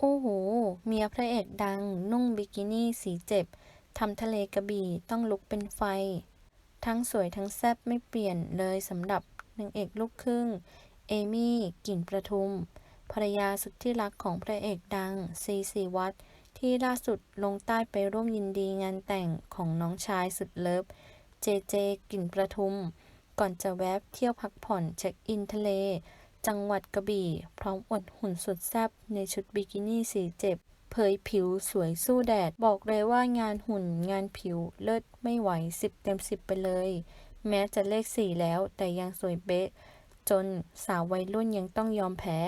โอ้โห เมียพระเอกดัง นุ่งบิกินี่สีเจ็บ ทำทะเลกระบี่ต้องลุกเป็นไฟ ทั้งสวยทั้งแซ่บไม่เปลี่ยนเลยสำหรับนางเอกลูกครึ่ง เอมี่ กลิ่นประทุม ภรรยาสุดที่รักของพระเอกดัง ซีซีวัตที่ล่าสุดลงใต้ไปร่วมยินดีงานแต่งของน้องชายสุดเลิฟ เจเจ กลิ่นประทุม ก่อนจะแวบเที่ยวพักผ่อนเช็คอินทะเล จังหวัดกระบี่ พร้อมอวดหุ่นสุดแซ่บในชุดบิกินี่สีเจ็บ เผยผิวสวยสู้แดด บอกเลยว่างานหุ่นงานผิวเลิศไม่ไหว 10 เต็ม 10 ไปเลย แม้จะเลข 4 แล้วแต่ยังสวยเบ๊ะ จนสาววัยรุ่นยังต้องยอมแพ้